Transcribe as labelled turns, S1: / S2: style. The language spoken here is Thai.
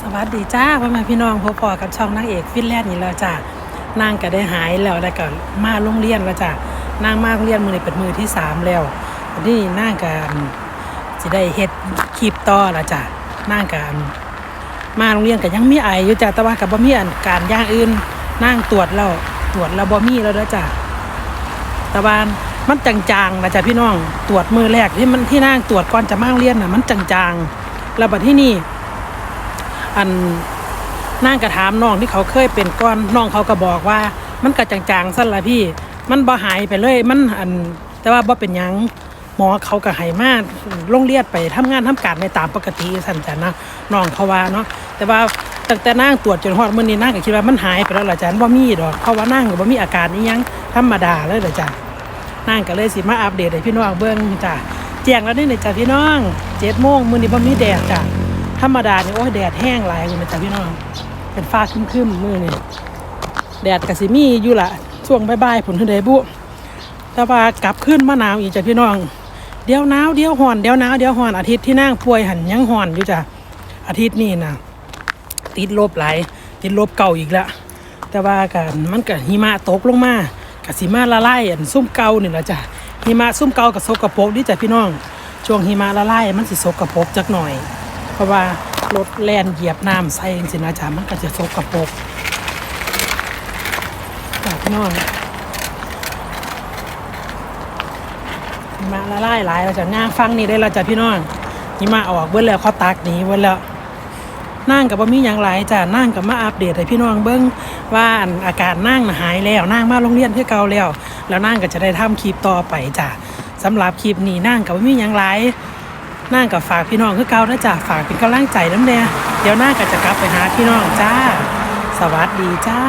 S1: สวัสดีจ้าพ่อแม่พี่น้องพบพอกับช่องนางเอกฟินแลนด์นี่แล้วจ้านางก็ได้หายแล้วแล้วก็มาโรงเรียนแล้วจ้านางมาโรงเรียนมือนี้เป็นมือที่สามแล้ววันนี้นางก็จะได้เฮ็ดคลิปต่อล้วจ้านางก็มาโรงเรียนก็ยังมีไออยู่จ้าแต่ว่ากับบ่มีอันการย่างอื่นนางตรวจแล้วตรวจแล้วบ่มีแล้วเด้อจ้าแต่ว่ามันจางๆนะจ้ะพี่น้องตรวจมือแรกที่มันที่นางตรวจก่อนจะมาโรงเรียนน่ะมันจางๆแล้วบัดที่นี่ อันนั่งกระถามน้องที่เขาเคยเป็นก้อนน้องเขาก็บอกว่า มันกระจางๆสั้นละพี่ มันบ่หายไปเลยมันอันแต่ว่าบ่เป็นยังหมอเขาก็ให้มาโรงเรียนไปทำงานทำการในตามปกติสั่นจ้ะนะน้องเขาว่าเนาะแต่ว่าตั้งแต่นั่งตรวจจนฮอดมื้อนี้นั่งก็คิดว่ามันหายไปแล้วล่ะจ้ะบ่ามีดอกเพราะว่านั่งก็บ่มีอาการอีหยังธรรมดาเลยเด้อจ้ะนั่งก็เลยสิมาอัปเดตให้พี่น้องเบิ่งจ้ะแจ้งแล้วนี่เด้อจ้ะพี่น้อง7โมงมื้อนี้บ่มีแดดจ้ะ ธรรมดาเนี่ยโอ้ยแดดแห้งหลายเลยนะจ๊ะพี่น้อง เป็นฟ้าครึมๆมือนี่ยแดดกะสิมีอยู่ละช่วงบ่ายๆผลทะเลบุแต่ว่ากลับขึ้นมาหนาวอีกจ้ะพี่น้อง เดี๋ยวหนาวเดี๋ยวห่อนเดี๋ยวหนาวเดี๋ยวห่อนอาทิตย์ที่นั่งป่วยหันยังห่อนอยู่จ้ะอาทิตย์นี้นะติดลบหลายติดลบเก่าอีกล้วแต่ว่ากันมันก็หิมะตกลงมากะสิมาละลายอันซุ่มเก่านี่แหละจ้ะหิมะซุ่มเก่ากับสกปรกดิจ้ะพี่น้องช่วงหิมะละลายมันสิสกปรกจักหน่อย เพราะว่ารถแล่นเหยียบน้ำใส่จังสินะจ๊ะมันก็จะสกปรกจ้ะพี่น้องหิมาละลายหลายเราจะง่างฟังนี่ได้เราจะพี่น้องหิมาออกเบิ้แล้วเขาตักหนีเบิ้แล้วนั่งกับว่ามีอย่างไรจ้ะนั่งกับมาอัปเดตให้พี่น้องเบิ้งว่าอาการนั่งหายแล้วนั่งมาโรงเรียนที่เก่าแล้ว แล้วนั่งก็จะได้ทำคลิปต่อไปจ้ะสำหรับคลิปนี้นั่งกับว่ามีอย่างไร นั่งกับฝากพี่น้องคือเก่านะจ๊ะฝากเป็นกำลังใจน้ำแน่เดี๋ยวนั่งก็จะกลับไปหาพี่น้องจ้า สวัสดีจ้า